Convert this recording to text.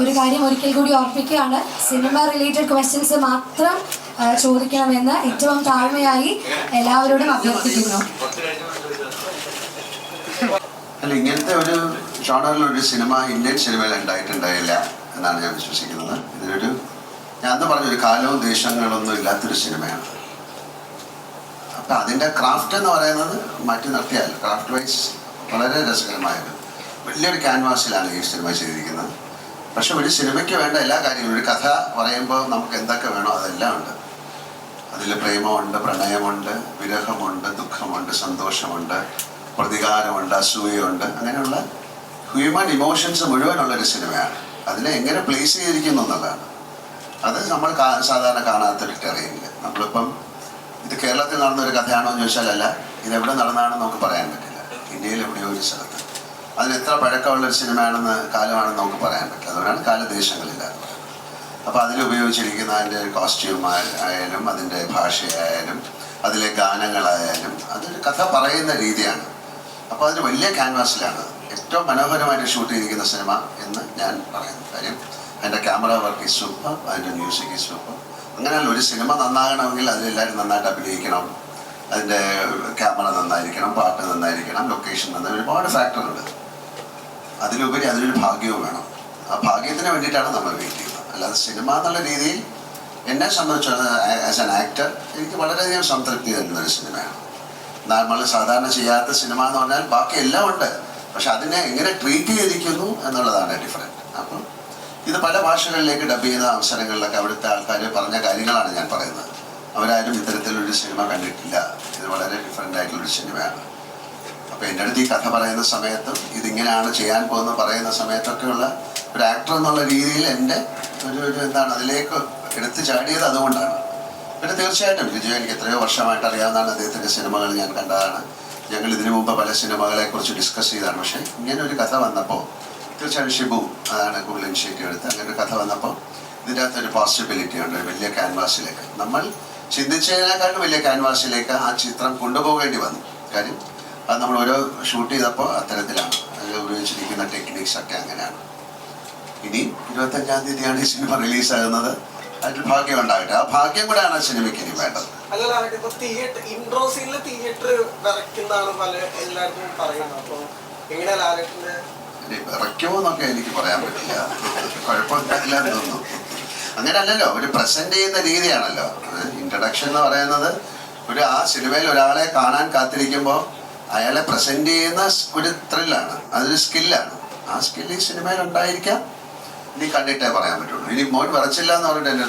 ഒരു കാര്യം ഒരിക്കൽ കൂടി ഓർപ്പിക്കുകയാണ്. സിനിമ റിലേറ്റഡ് ക്വസ്റ്റ്യൻസ് മാത്രം ചോദിക്കണമെന്ന് ഏറ്റവും താഴ്മയായി എല്ലാവരോടും അഭ്യർത്ഥിക്കുന്നു. അല്ല ഇങ്ങനത്തെ ഒരു ജോണറിൽ ഒരു സിനിമ ഇന്ത്യൻ സിനിമയിൽ ഉണ്ടായിട്ടുണ്ടായില്ല എന്നാണ് ഞാൻ വിശ്വസിക്കുന്നത്. ഇതിനൊരു ഞാൻ അന്ന് പറഞ്ഞൊരു കാലവും ദേശങ്ങളൊന്നും ഇല്ലാത്തൊരു സിനിമയാണ്. അപ്പം അതിന്റെ ക്രാഫ്റ്റ് എന്ന് പറയുന്നത് മാറ്റി നിർത്തിയാൽ ക്രാഫ്റ്റ് വൈസ് വളരെ രസകരമായത്. വലിയൊരു ക്യാൻവാസിലാണ് ഈ സിനിമ ചെയ്തിരിക്കുന്നത്. പക്ഷെ ഒരു സിനിമയ്ക്ക് വേണ്ട എല്ലാ കാര്യങ്ങളും ഒരു കഥ പറയുമ്പോൾ നമുക്ക് എന്തൊക്കെ വേണോ അതെല്ലാം ഉണ്ട്. അതിൽ പ്രേമമുണ്ട് പ്രണയമുണ്ട് വിരഹമുണ്ട് ദുഃഖമുണ്ട് സന്തോഷമുണ്ട് പ്രതികാരമുണ്ട് അസൂയുണ്ട് അങ്ങനെയുള്ള ഹ്യൂമൻ ഇമോഷൻസ് മുഴുവനുള്ളൊരു സിനിമയാണ് അതിനെ എങ്ങനെ പ്ലേസ് ചെയ്തിരിക്കുന്നു എന്നുള്ളതാണ്. അത് നമ്മൾ സാധാരണ കാണാത്തൊരു ടെറയില്ല നമ്മളിപ്പം ഇത് കേരളത്തിൽ നടന്ന ഒരു കഥയാണോ എന്ന് ചോദിച്ചാലല്ല ഇത് എവിടെ നടന്നാണെന്ന് നമുക്ക് പറയാൻ പറ്റില്ല. ഇന്ത്യയിൽ എവിടെയോ ഒരു സ്ഥലത്ത് അതിന് എത്ര പഴക്കമുള്ള ഒരു സിനിമയാണെന്ന് കാലമാണെന്ന് നമുക്ക് പറയാൻ പറ്റില്ല. അതുകൊണ്ടാണ് കാലദേശങ്ങളില്ലാതെ അപ്പോൾ അതിൽ ഉപയോഗിച്ചിരിക്കുന്ന അതിന്റെ കോസ്റ്റ്യൂം ആയാലും അതിന്റെ ഭാഷയായാലും അതിലെ ഗാനങ്ങളായാലും അതൊരു കഥ പറയുന്ന രീതിയാണ്. അപ്പോൾ അതിന് വലിയ ക്യാൻവാസിലാണ് ഏറ്റവും മനോഹരമായിട്ട് ഷൂട്ട് ചെയ്തിരിക്കുന്ന സിനിമ എന്ന് ഞാൻ പറയുന്നു കാര്യം. അതിന്റെ ക്യാമറ വർക്ക് ഈ സൂപ്പർ അതിന്റെ മ്യൂസിക് ഈ സൂപ്പർ അങ്ങനെയല്ല ഒരു സിനിമ നന്നാകണമെങ്കിൽ അതിലെല്ലാവരും നന്നായിട്ട് അഭിനയിക്കണം. അതിന്റെ ക്യാമറ നന്നായിരിക്കണം പാട്ട് നന്നായിരിക്കണം ലൊക്കേഷൻ നന്നായി ഒരുപാട് ഫാക്ടറുണ്ട് അതിലുപരി അതിനൊരു ഭാഗ്യവും വേണം. ആ ഭാഗ്യത്തിന് വേണ്ടിയിട്ടാണ് നമ്മൾ വെയിറ്റ് ചെയ്യുന്നത്. അല്ലാതെ സിനിമ എന്നുള്ള രീതിയിൽ എന്നെ സംബന്ധിച്ചിടത്തോളം ആസ് ആൻ ആക്ടർ എനിക്ക് വളരെയധികം സംതൃപ്തി തരുന്ന ഒരു സിനിമയാണ് നമ്മൾ സാധാരണ ചെയ്യാത്ത സിനിമ എന്ന് പറഞ്ഞാൽ ബാക്കി എല്ലാം ഉണ്ട്. പക്ഷെ അതിനെ എങ്ങനെ ട്രീറ്റ് ചെയ്തിരിക്കുന്നു എന്നുള്ളതാണ് ഡിഫറെന്റ് അപ്പം ഇത് പല ഭാഷകളിലേക്ക് ഡബ് ചെയ്യുന്ന അവസരങ്ങളിലൊക്കെ അവിടുത്തെ ആൾക്കാർ പറഞ്ഞ കാര്യങ്ങളാണ് ഞാൻ പറയുന്നത്. അവരാരും ഇത്തരത്തിലൊരു സിനിമ കണ്ടിട്ടില്ല. ഇത് വളരെ ഡിഫറെന്റ് ആയിട്ടുള്ളൊരു സിനിമയാണ് അപ്പോൾ എന്റെ അടുത്ത് ഈ കഥ പറയുന്ന സമയത്തും ഇതിങ്ങനെയാണ് ചെയ്യാൻ പോകുന്ന പറയുന്ന സമയത്തൊക്കെയുള്ള ഒരു ആക്ടർ എന്നുള്ള രീതിയിൽ എന്റെ ഒരു ഒരു എന്താണ് അതിലേക്ക് എടുത്തു ചാടിയത് അതുകൊണ്ടാണ്. പിന്നെ തീർച്ചയായിട്ടും വിജയ് എനിക്ക് എത്രയോ വർഷമായിട്ട് അറിയാവുന്നതാണ് അദ്ദേഹത്തിന്റെ സിനിമകൾ ഞാൻ കണ്ടതാണ്. ഞങ്ങൾ ഇതിനു മുമ്പ് പല സിനിമകളെ കുറിച്ച് ഡിസ്കസ് ചെയ്തതാണ് പക്ഷേ ഇങ്ങനെ ഒരു കഥ വന്നപ്പോൾ തീർച്ചയായും ഷിബു അതാണ് കൂടുതൽ ഇനിഷ്യേറ്റീവ് എടുത്ത് അങ്ങനെ ഒരു കഥ വന്നപ്പോൾ ഇതിന്റെ അകത്ത് ഒരു പോസിബിലിറ്റി ഉണ്ട് വലിയ ക്യാൻവാസിലേക്ക് നമ്മൾ ചിന്തിച്ചതിനേക്കാളും വലിയ ക്യാൻവാസിലേക്ക് ആ ചിത്രം കൊണ്ടുപോകേണ്ടി വന്നു. കാര്യം അത് നമ്മൾ ഓരോ ഷൂട്ട് ചെയ്തപ്പോൾ അത്തരത്തിലാണ്. അതിൽ ഉപയോഗിച്ചിരിക്കുന്ന ടെക്നിക്സ് ഒക്കെ അങ്ങനെയാണ്. ഇനി ഇരുപത്തഞ്ചാം തീയതിയാണ് ഈ സിനിമ റിലീസാകുന്നത് അതിൽ ഭാഗ്യം ഉണ്ടാകട്ടെ. ആ ഭാഗ്യം കൂടെയാണ് ആ സിനിമയ്ക്ക് ഇനി വേണ്ടത്. ഇൻട്രോ സീനിൽ തിയേറ്റർ വിറയ്ക്കുന്നതാണ് പല എല്ലാവർക്കും പറയുന്നത്. അപ്പോൾ ഇനി എനിക്ക് പറയാൻ പറ്റില്ല. കുഴപ്പമില്ല എന്ന് തോന്നുന്നു അങ്ങനെയല്ലല്ലോ ഒരു പ്രസന്റ് ചെയ്യുന്ന രീതിയാണല്ലോ. ഇൻട്രഡക്ഷൻ എന്ന് പറയുന്നത് ഒരു ആ സിനിമയിൽ ഒരാളെ കാണാൻ കാത്തിരിക്കുമ്പോൾ അയാളെ പ്രസന്റ് ചെയ്യുന്ന ഒരു ത്രില്ലാണ് അതൊരു സ്കില്ലാണ് ആ സ്കില്ല് ഈ സിനിമയിൽ ഉണ്ടായിരിക്കാം. ഇനി കണ്ടിട്ടേ പറയാൻ പറ്റുള്ളൂ. ഇനി മോൻ വരച്ചില്ല എന്ന് പറഞ്ഞിട്ട് എന്നെ